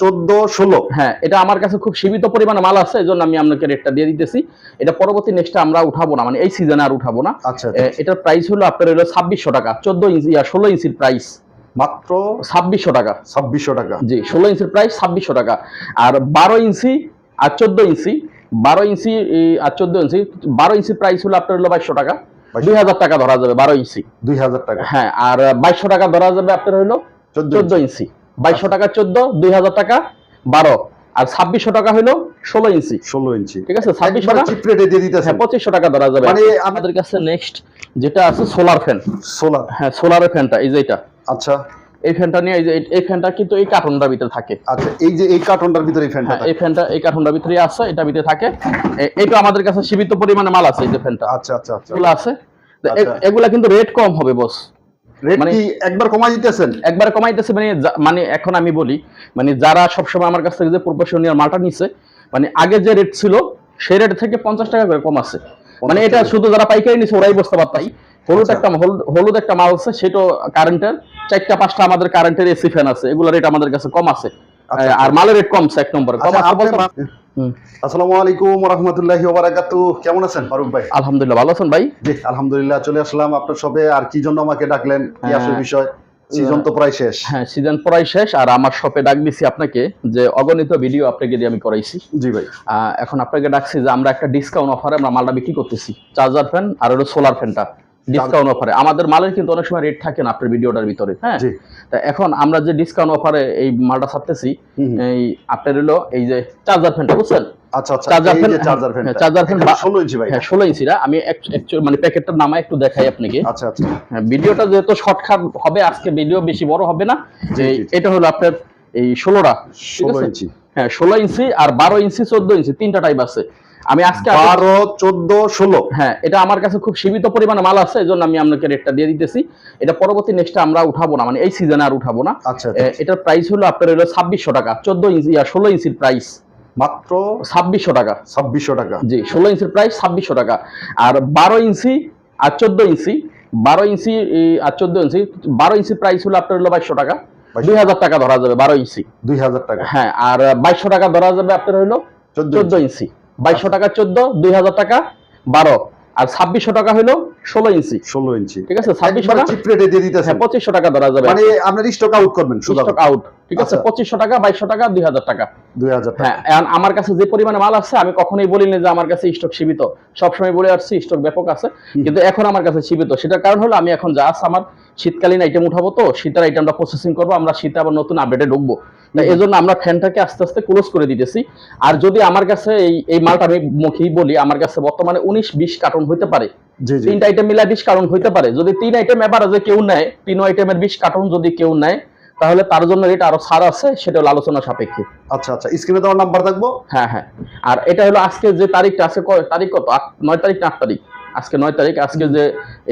চোদ্দ ষোলো। হ্যাঁ এটা আমার কাছে খুব সীমিত পরিমাণে মাল আছে এই জন্য আমি আপনাকে রেটটা দিয়ে দিতেছি। এটা পরবর্তী নেক্সটে আমরা উঠাবো না মানে এই সিজনে আর উঠাবো না। আচ্ছা এ, এটার প্রাইস হলো আপনার হলো ছাব্বিশশো টাকা চোদ্দ ইঞ্চি আর ষোলো ইঞ্চির প্রাইস মাত্র ছাব্বিশশো টাকা। ছাব্বিশশো টাকা। জি ষোলো ইঞ্চির প্রাইস ছাব্বিশশো টাকা। আর বারো ইঞ্চি আর চোদ্দ ইঞ্চি বারো ইঞ্চি আর চোদ্দ ইঞ্চি বারো ইঞ্চির প্রাইস হলো আপনার হলো বাইশশো টাকা। দুই হাজার টাকা ধরা যাবে বারো ইঞ্চি। দুই হাজার টাকা। হ্যাঁ আর বাইশশো টাকা ধরা যাবে আপনার হলো চোদ্দ ইঞ্চি। বাইশশো টাকা চোদ্দ দুই হাজার টাকা বারো। আর ছাব্বিশশো টাকা হলো ষোলো ইঞ্চি। ষোলো ইঞ্চি। ঠিক আছে? ছাব্বিশশো টাকা হ্যাঁ পঁচিশশো টাকা ধরা যাবে। মানে আমাদের কাছে নেক্সট যেটা আছে সোলার ফ্যান সোলার হ্যাঁ সোলারের ফ্যানটা এই যে এটা। আচ্ছা। এই ফ্যানটা নিয়ে এই যে এই- ফ্যানটা কিন্তু এই কার্টুনটার ভিতরে থাকে। আচ্ছা এই যে এই কার্টনটার ভিতরে এই ফ্যানটা এই ফ্যানটা এই কার্টুনটার ভিতরে আছে এটা ভিতরে থাকে। এটা আমাদের কাছে সীমিত পরিমাণে মাল আছে এই যে ফ্যানটা আচ্ছা আচ্ছা আচ্ছা। এগুলো আছে। আচ্ছা। এগুলা কিন্তু রেট কম হবে বস একবার কমাই দিতেছেন? একবার কমাইতেছে মানে মানে এখন আমি বলি মানে যারা সবসময় আমার কাছ থেকে যে প্রফেশনাল মালটা নিচ্ছে মানে আগে যে রেট ছিল সেই রেট থেকে পঞ্চাশ টাকা করে কম আছে। মানে এটা শুধু যারা পাইকারি নিচ্ছে ওরাই বুঝতে পারতাই হলুদ আচ্ছা। একটা হলুদ- একটা মাল আছে সেটা কারেন্টের চারটা পাঁচটা আমাদের কারেন্টের এসি ফ্যান আছে এগুলো রেট আমাদের কাছে কম আছে। আচ্ছা, আর মালের রেট কমছে এক নম্বরে কম আচ্ছা, আছে আপনি বলতে- মা- হুম। আসসালামু আলাইকুম রহমতুল্লাহি ওবারাকাতু। কেমন আছেন? ফারুক ভাই। আলহামদুলিল্লাহ ভালো আছেন ভাই? জি আলহামদুলিল্লাহ চলে আসলাম আপনার সবে আর কি জন্য আমাকে ডাকলেন? কি আসল হ্যাঁ। বিষয়? সিজন তো প্রায় শেষ। হ্যাঁ সিজন প্রায় শেষ। আর আমার শপে ডাক দিছি আপনাকে যে অগণিত ভিডিও আপনাকে দিয়ে আমি করাইছি। জি ভাই। এখন আপনাকে ডাকছি যে আমরা একটা ডিসকাউন্ট অফারে আমরা মালটা বিক্রি করতেছি। চার্জার ফ্যান আর হলো সোলার ফ্যানটা ডিসকাউন্ট অফারে আমাদের মালের কিন্তু অনেক সময় রেট থাকে না আপনার ভিডিওটার ভিতরে হ্যাঁ? জি। তা এখন আমরা যে ডিসকাউন্ট অফারে এই মালটা ছাড়তেছি। এই আপনার হলো এই যে চার্জার ফ্যানটা বুঝছেন? আচ্ছা আচ্ছা charger fan charger fan charger fan বা- ষোলো ইঞ্চি ভাই। হ্যাঁ ষোলো ইঞ্চিরা আমি actually মানে প্যাকেটটার নামা একটু দেখাই আপনাকে। আচ্ছা আচ্ছা। হ্যাঁ, ভিডিওটা যেহেতু শর্টকাট হবে আজকে ভিডিও বেশি বড় হবে না এটা হলো আপনার এই ষোলোটা ঠিক ষোলো আছে? ইঞ্চি। হ্যাঁ ষোলো ইঞ্চি আর বারো ইঞ্চি চোদ্দ ইঞ্চি তিনটা টাইপ আছে। আমি আজকে বারো চোদ্দ ষোলো। হ্যাঁ এটা আমার কাছে খুব সীমিত পরিমাণে মাল আছে এই জন্য আমি আপনাকে রেটটা দিয়ে দিতেছি। এটা পরবর্তী নেক্সটে আমরা উঠাবো না মানে এই সিজনে আর উঠাবো না। আচ্ছা এ, এটার প্রাইস হলো আপনার হলো ছাব্বিশশো টাকা চোদ্দ ইঞ্চি আর ষোলো ইঞ্চির প্রাইস মাত্র ছাব্বিশশো টাকা। ছাব্বিশশো টাকা। জি ষোলো ইঞ্চির প্রাইস ছাব্বিশশো টাকা। আর বারো ইঞ্চি আর চোদ্দ ইঞ্চি বারো ইঞ্চি আর চোদ্দ ইঞ্চি বারো ইঞ্চি প্রাইস হলো আপনার হলো বাইশশো টাকা। দুই হাজার টাকা ধরা যাবে বারো ইঞ্চি। দুই হাজার টাকা। হ্যাঁ আর বাইশশো টাকা ধরা যাবে আপনার হলো চোদ্দ ইঞ্চি। বাইশশো টাকা চোদ্দ দুই হাজার টাকা বারো। আর ছাব্বিশশো টাকা হলো ষোলো ইঞ্চি। ষোলো ইঞ্চি। ঠিক আছে? ছাব্বিশশো টাকা দিয়ে দিতেছেন। হ্যাঁ পঁচিশশো টাকা ধরা যাবে। মানে আপনার স্টক আউট করবেন স্টক আউট ঠিক আছে? আচ্ছা। পঁচিশশো টাকা বাইশশো টাকা দুই হাজার টাকা। দুই হাজার হ্যাঁ আমার কাছে যে পরিমাণে মাল আছে আমি কখনোই বলি না যে আমার কাছে স্টক সীমিত। সবসময় বলে আসছি স্টক ব্যাপক আছে। কিন্তু এখন আমার কাছে সীমিত। সেটার কারণ হলো আমি এখন যা আছে আমার শীতকালীন আইটেম উঠাবো তো শীতের আইটেমটা প্রসেসিং করব আমরা শীতে আবার নতুন আপডেটে ঢুকবো। এই জন্য আমরা ফ্যানটাকে আস্তে আস্তে ক্লোজ করে দিতেছি। আর যদি আমার কাছে এই এই মালটা আমি মুখেই বলি আমার কাছে বর্তমানে উনিশ বিশ কার্টন হইতে পারে। তিনটা আইটেম মিলে বিশ কার্টন হইতে পারে। যদি তিন আইটেম এভারেজে কেউ নেয় তিন আইটেমের বিশ কার্টন যদি কেউ নেয় তাহলে তার জন্য রেট আরও ছাড় আছে সেটা হলো আলোচনা সাপেক্ষে। আচ্ছা আচ্ছা। স্ক্রিনে দেওয়ার নাম্বার থাকব? হ্যাঁ হ্যাঁ। আর এটা হলো আজকে যে তারিখটা আছে তারিখ কত? আট- নয় তারিখ না আট তারিখ? আজকে নয় তারিখ আজকে যে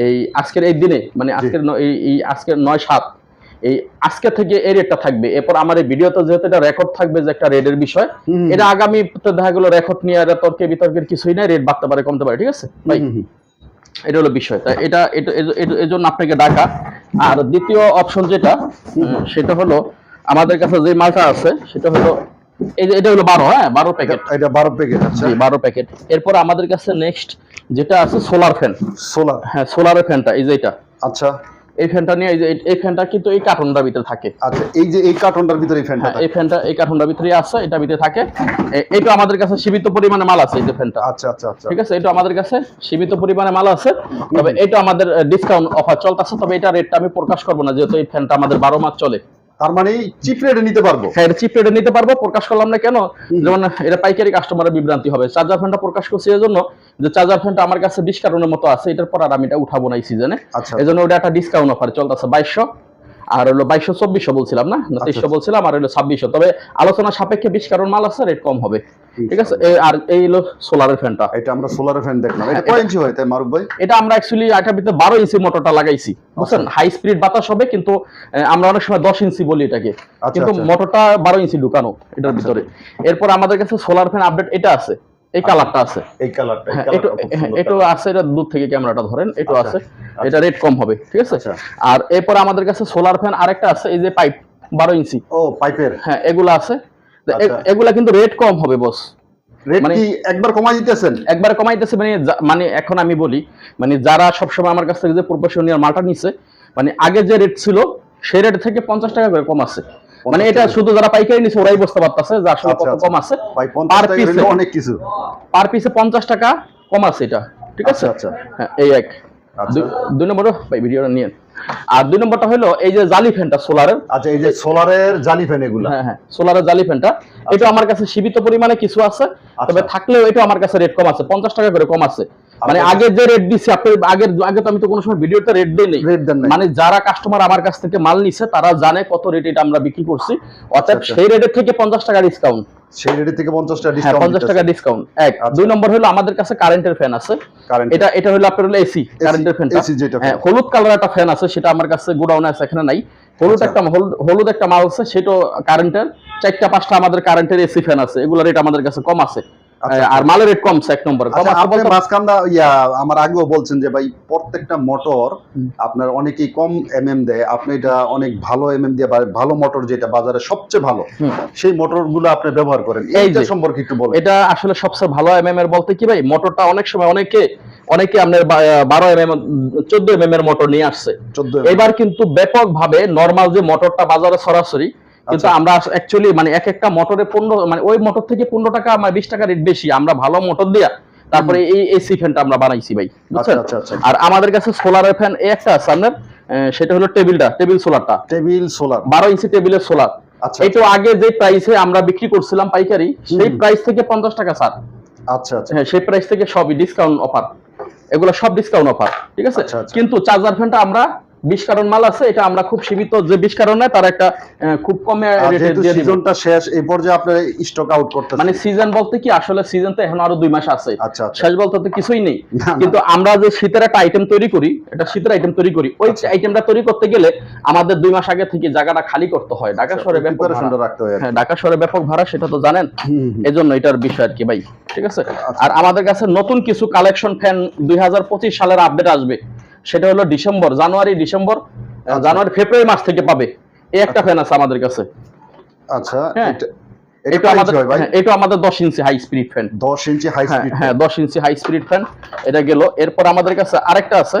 এই আজকের এই দিনে মানে আজকের এই আজকের নয় সাত এই আজকে থেকে এই রেটটা থাকবে। এরপর আমার এই ভিডিওতে যেহেতু এটা রেকর্ড থাকবে যে একটা রেটের বিষয় এটা আগামী দেখা গেলো রেকর্ড নিয়ে আর তর্কে বিতর্কের কিছুই নাই রেট বাড়তে পারে কমতে পারে ঠিক আছে? ভাই? এটা হলো বিষয়। তাই এটা এটা এজ- এজ- এজন্য আপনাকে ডাকা। আর দ্বিতীয় অপশন যেটা সেটা হলো আমাদের কাছে যে মালটা আছে সেটা হলো এটা হলো বারো হ্যাঁ? বারো প্যাকেট এটা বারো প্যাকেট আচ্ছা। জি বারো প্যাকেট এরপর আমাদের কাছে নেক্সট যেটা আছে সোলার ফ্যান। সোলার। হ্যাঁ সোলারের ফ্যানটা এই যে এটা। আচ্ছা। এই ফ্যানটা নিয়ে এই যে এই- ফ্যানটা কিন্তু এই কার্টনটার ভিতরে থাকে। আচ্ছা এই যে এই কার্টনটার ভিতরে এই ফ্যানটা হ্যাঁ এই ফ্যানটা এই কার্টনটার ভিতরে আছে এটা ভিতরে থাকে। এটা আমাদের কাছে সীমিত পরিমাণে মাল আছে এই যে ফ্যানটা। আচ্ছা আচ্ছা আচ্ছা। ঠিক আছে এটা আমাদের কাছে সীমিত পরিমাণে মাল আছে। তবে এটা আমাদের ডিসকাউন্ট অফার চলতেছে তবে এটা রেটটা আমি প্রকাশ করব না যেহেতু এই ফ্যানটা আমাদের বারো মাস চলে। তার মানে চিপ রেটে নিতে পারব। হ্যাঁ এটা চিপ রেটে নিতে পারব প্রকাশ করলাম না কেন? যেমন এটা পাইকারি কাস্টমারের বিভ্রান্তি হবে। চার্জার ফ্যানটা প্রকাশ করছি এই জন্য যে চার্জার ফ্যানটা আমার কাছে বিশ কারণের মতো আছে এটার পর আর আমি এটা উঠাবো না এই সিজনে আচ্ছা। এই জন্য ওটা একটা ডিসকাউন্ট অফার চলতেছে বাইশশো। আর হলো বাইশশো চব্বিশশো বলছিলাম না? আচ্ছা। তেইশশো বলছিলাম আর হলো ছাব্বিশশো। তবে আলোচনা সাপেক্ষে বিশ কারণ মাল আছে রেট কম হবে। ঠিক আছে? আর এই হলো সোলারের ফ্যানটা। এটা আমরা সোলার ফ্যান দেখলাম। এটা হ্যাঁ, কয় ইঞ্চি হয় তাই মারুফ ভাই? এটা আমরা অ্যাকচুয়ালি এটার ভিতরে বারো ইঞ্চি মোটরটা লাগাইছি। বুঝছেন? হাই স্পিড বাতাস হবে কিন্তু আমরা অনেক সময় দশ ইঞ্চি বলি এটাকে। আচ্ছা, কিন্তু আচ্ছা। মোটরটা বারো ইঞ্চি ঢুকানো এটার ভিতরে। এরপর আমাদের কাছে সোলার ফ্যান আপডেট এটা আছে। এই কালারটা আছে। এই কালারটা এই হ্যাঁ হ্যাঁ। আছে এটা দূর থেকে ক্যামেরাটা ধরেন আচ্ছা, আছে। এটা রেট কম হবে ঠিক আছে? আচ্ছা। আর এরপর আমাদের কাছে সোলার ফ্যান আরেকটা আছে এই যে পাইপ বারো ইঞ্চি। ও পাইপের হ্যাঁ এগুলো আছে। আচ্ছা। এগুলা কিন্তু রেট কম হবে বস মানে- একবার কমাই দিতেছেন? একবার কমাইতেছে মানে মানে এখন আমি বলি মানে যারা সবসময় আমার কাছ থেকে যে প্রফেশনাল মালটা নিছে মানে আগে যে রেট ছিল সেই রেট থেকে পঞ্চাশ টাকা করে কম আছে। মানে এটা শুধু যারা পাইকারি নিছে ওরাই বুঝতে পারতেছে যে আসলে আচ্ছা, কত আচ্ছা। কম আছে। টাকা piece অনেক কিছু। পার পিসে পঞ্চাশ টাকা কম আছে এটা ঠিক আছে? আচ্ছা, আচ্ছা। হ্যাঁ এই এক। দুই- নম্বর ভাই ভিডিওটা নিয়ে আর দুই নম্বরটা হলো এই যে জালি ফ্যানটা সোলারের। আচ্ছা এই যে সোলারের জালি ফ্যান এগুলা। হ্যাঁ হ্যাঁ সোলারের জালি ফ্যানটা। এটা আমার কাছে সীমিত পরিমাণে কিছু আছে তবে। থাকলেও এটা আমার কাছে রেট কম আছে পঞ্চাশ টাকা করে কম আছে। মানে আচ্ছা। আগে যে রেট দিছি আপনি আগের আগে তো আমি তো কোনো সময় ভিডিওতে রেট দেই নেই। রেট দেন নাই। মানে যারা কাস্টমার আমার কাছ থেকে মাল নিছে তারা জানে কত রেট এটা আমরা বিক্রি করছি। অর্থাৎ আচ্ছা। সেই রেটের থেকে পঞ্চাশ টাকা ডিসকাউন্ট সেই রেট থেকে পঞ্চাশ টাকা হ্যাঁ ডিসকাউন্ট পঞ্চাশ টাকা ডিসকাউন্ট এক। আচ্ছা। দুই নম্বর হলো আমাদের কাছে কারেন্টের ফ্যান আছে। এটা এটা হলো আপনার হলো এসি কারেন্টের ফ্যানটা AC যেটা হ্যাঁ হলুদ কালার একটা ফ্যান আছে সেটা আমার কাছে গোডাউনে আছে এখানে নাই। হলুদ আচ্ছা। একটা হলুদ- হলুদ একটা মাল আছে সেটা কারেন্টের চারটা পাঁচটা আমাদের কারেন্টের এসি ফ্যান আছে। এগুলো রেট আমাদের কাছে কম আছে। আচ্ছা, আর মালের রেট কমছে এক নম্বর। আচ্ছা আপনি ইয়া আমার আগেও বলছেন যে ভাই প্রত্যেকটা মোটর আপনার অনেকেই কম এমএম দেয়। আপনি এটা অনেক ভালো এমএম দিয়ে ভালো মোটর যেটা বাজারে সবচেয়ে ভালো সেই মোটরগুলো আপনি ব্যবহার করেন। এই এইটা যে। সম্পর্কে একটু বলেন। এটা আসলে সবচেয়ে ভালো এমএম এর বলতে কি ভাই? মোটরটা অনেক সময় অনেকে অনেকে আপনার বারো এমএম চোদ্দ এমএম এর মোটর নিয়ে আসছে। চোদ্দ এবার কিন্তু ব্যাপক ভাবে নর্মাল যে মোটরটা বাজারে সরাসরি কিন্তু আচ্ছা। আমরা অ্যাকচুয়ালি মানে এক একটা মোটরে পনেরো মানে ওই মোটর থেকে পনেরো টাকা মানে বিশ টাকা রেট বেশি। আমরা ভালো মোটর দিয়া তারপরে এই এসি ফ্যানটা আমরা বানাইছি ভাই। আচ্ছা বুঝছেন? আচ্ছা আর আমাদের কাছে সোলারের ফ্যান একটা আছে আপনার সেটা হলো টেবিলটা টেবিল সোলারটা টেবিল সোলার বারো ইঞ্চি টেবিলের সোলার আচ্ছা এটা আগে যে প্রাইসে আমরা বিক্রি করছিলাম পাইকারি সেই প্রাইস থেকে পঞ্চাশ টাকা স্যার আচ্ছা আচ্ছা। হ্যাঁ সেই প্রাইস থেকে সবই ডিসকাউন্ট অফার এগুলো সব ডিসকাউন্ট অফার ঠিক আছে। কিন্তু চার্জার ফ্যানটা আমরা বিশ কারণ মাল আছে এটা আমরা খুব সীমিত যে বিশ কারণ তার একটা খুব কমে সিজনটা শেষ এই পর্যায়ে আপনি স্টক আউট করতেছেন। মানে সিজন বলতে কি আসলে সিজন তো এখন আরও দুই মাস আছে। আচ্ছা আচ্ছা। শেষ বলতে তো কিছুই নেই। কিন্তু আমরা যে শীতের একটা আইটেম তৈরি করি এটা শীতের আইটেম তৈরি করি ওই আচ্ছা। আইটেমটা তৈরি করতে গেলে আমাদের দুই মাস আগে থেকে জায়গাটা খালি করতে হয়। ঢাকা শহরে ব্যাপক হয় হ্যাঁ ঢাকা শহরে ব্যাপক ভাড়া সেটা তো জানেন। এজন্য এটার বিষয় আর কি ভাই ঠিক আছে? আচ্ছা। আর আমাদের কাছে নতুন কিছু কালেকশন ফ্যান দুই হাজার পঁচিশ সালের আপডেট আসবে। সেটা হলো ডিসেম্বর জানুয়ারি ডিসেম্বর আচ্ছা। জানুয়ারি ফেব্রুয়ারি মাস থেকে পাবে। এই একটা ফ্যান আছে আমাদের কাছে। আচ্ছা হ্যাঁ। এটা আমাদের হ্যাঁ, এটা আমাদের দশ ইঞ্চি হাই স্পিড ফ্যান 10 ইঞ্চি হাই হ্যাঁ স্পিড হ্যাঁ দশ ইঞ্চি হাই স্পিড ফ্যান এটা গেল। এরপর আমাদের কাছে আরেকটা আছে।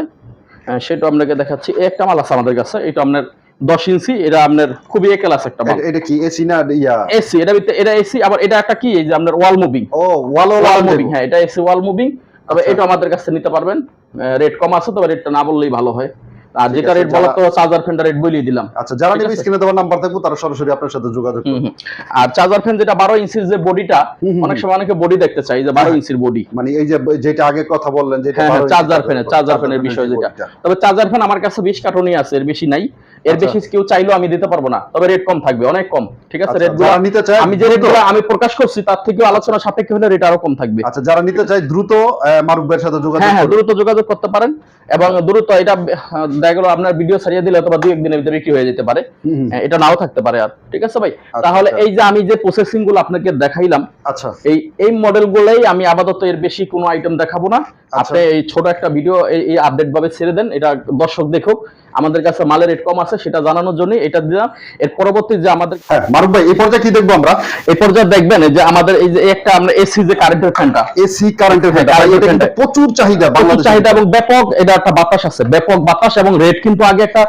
সেটা আপনাকে দেখাচ্ছি। একটা মাল আছে আমাদের কাছে। এটা আপনার দশ ইঞ্চি এটা আপনার খুবই একটা এটা কি? এসি না ইয়া? এসি এটা এটা এসি আবার এটা একটা কি? এই যে আপনার ওয়াল মুভিং ও ওয়াল ওয়াল মুভিং হ্যাঁ এটা এসি ওয়াল মুভিং তবে আচ্ছা। এটা আমাদের কাছে নিতে পারবেন রেট কম আছে তবে রেটটা না বললেই ভালো হয় আর যেটা রেট বলা তো চার্জার ফ্যানটা রেট বলিয়ে দিলাম। আচ্ছা যারা নেবে স্ক্রিনে দেওয়ার নাম্বার থাকবে তারা সরাসরি আপনার সাথে যোগাযোগ করবে। আর চার্জার ফ্যান যেটা বারো ইঞ্চির যে বডিটা অনেক সময় অনেকে বডি দেখতে চাই যে বারো হ্যাঁ। ইঞ্চির বডি মানে এই যে যেটা আগে কথা বললেন যেটা 12 চার্জার ফ্যানের- চার্জার ফ্যানের বিষয় যেটা। তবে চার্জার ফ্যান আমার কাছে বিশ কার্টনই আছে এর বেশি নাই। এর আচ্ছা। বেশি কেউ চাইলেও আমি দিতে পারব না তবে রেট কম থাকবে অনেক কম। ঠিক আছে আচ্ছা, রেট যারা নিতে চায় আমি যে রেটগুলো আমি প্রকাশ করছি তার থেকেও আলোচনা সাপেক্ষে হলে রেট আরও কম থাকবে। আচ্ছা যারা নিতে চায় দ্রুত মারুফ ভাইয়ের সাথে যোগাযোগ হ্যাঁ হ্যাঁ দ্রুত যোগাযোগ করতে পারেন এবং দ্রুত এটা দেখা গেলো আপনার ভিডিও ছাড়িয়ে দিলে অথবা দুই একদিনের ভিতরে বিক্রি হয়ে যেতে পারে এটা নাও থাকতে পারে আর ঠিক আছে ভাই আচ্ছা, তাহলে আচ্ছা। এই যে আমি যে প্রসেসিংগুলো আপনাকে দেখাইলাম আচ্ছা এই এই মডেল গুলোই আমি আপাতত এর বেশি কোনো আইটেম দেখাবো না। আপনি এই ছোট একটা ভিডিও এই আপডেট ভাবে ছেড়ে দেন এটা দর্শক দেখুক। আমাদের কাছে মালের রেট কম আছে সেটা জানানোর জন্য এটা দিলাম। এর পরবর্তী যে আমাদের হ্যাঁ মারুফ ভাই এই পর্যায়ে কি দেখব আমরা? এই পর্যায়ে দেখবেন যে আমাদের এই যে একটা আমরা এসি যে কারেন্টের ফ্যানটা এসি কারেন্টের ফ্যান current এটা কিন্তু প্রচুর চাহিদা বাংলাদেশে চাহিদা এবং ব্যাপক এটা একটা বাতাস আছে। ব্যাপক বাতাস এবং রেট কিন্তু আগে একটা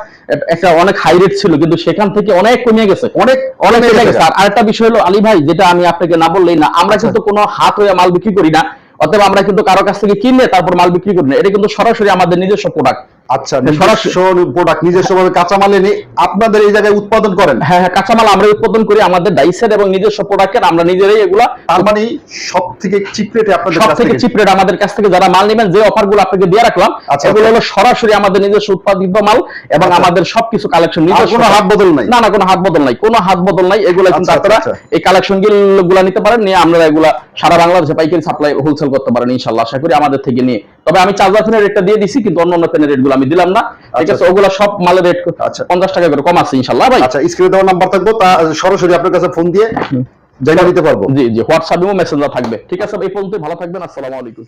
একটা অনেক হাই রেট ছিল কিন্তু সেখান থেকে অনেক কমে গেছে। অনেক অনেক কমে। গেছে। আর আরেকটা বিষয় হলো আলী ভাই যেটা আমি আপনাকে না বললেই না আমরা আচ্ছা। কিন্তু কোনো হাত হয়ে মাল বিক্রি করি না। অতএব আমরা কিন্তু কারও কাছ থেকে কিনে তারপর মাল বিক্রি করি না, এটা কিন্তু সরাসরি আমাদের নিজস্ব প্রোডাক্ট আচ্ছা সরাসরি- নিজস্ব প্রোডাক্ট নিজস্ব ভাবে কাঁচামাল এনে আপনাদের এই জায়গায় উৎপাদন করেন হ্যাঁ হ্যাঁ কাঁচামাল আমরা উৎপাদন করি আমাদের ডাইসের এবং নিজস্ব প্রোডাক্টের আমরা নিজেরাই এগুলা তার মানে সব থেকে চিপ রেটে আপনাদের সব থেকে থেকে চিপ রেট আমাদের কাছ থেকে যারা মাল নেবেন যে অফার আপনাকে দিয়ে রাখলাম আচ্ছা, এগুলো আচ্ছা। হলো সরাসরি আমাদের নিজস্ব উৎপাদিত মাল এবং আচ্ছা। আমাদের সবকিছু কালেকশন নিজস্ব কোনো হাত বদল নাই না না কোনো হাত বদল নাই কোনো হাত বদল নাই এগুলো কিন্তু আচ্ছা, আপনারা আচ্ছা। এই কালেকশনগুলো নিতে পারেন নিয়ে আপনারা এগুলা সারা বাংলাদেশে পাইকারি সাপ্লাই হোলসেল করতে পারেন ইনশাল্লাহ আশা করি আমাদের থেকে নিয়ে তবে আমি চার্জার ফ্যানের রেটটা দিয়ে দিছি কিন্তু অন্য অন্য ফ্যানের রেটগুলো আমি দিলাম না। ঠিক আচ্ছা, আছে ওগুলো সব মালের রেট আচ্ছা। পঞ্চাশ টাকা করে কম আছে ইনশাল্লাহ ভাই। আচ্ছা স্ক্রিনে দেওয়ার নাম্বার থাকব তা সরাসরি আপনার কাছে ফোন দিয়ে জানিয়ে দিতে পারব। জি জি হোয়াটসঅ্যাপেও মেসেঞ্জার থাকবে। ঠিক আছে এই পর্যন্ত ভালো থাকবেন আসসালামু আলাইকুম।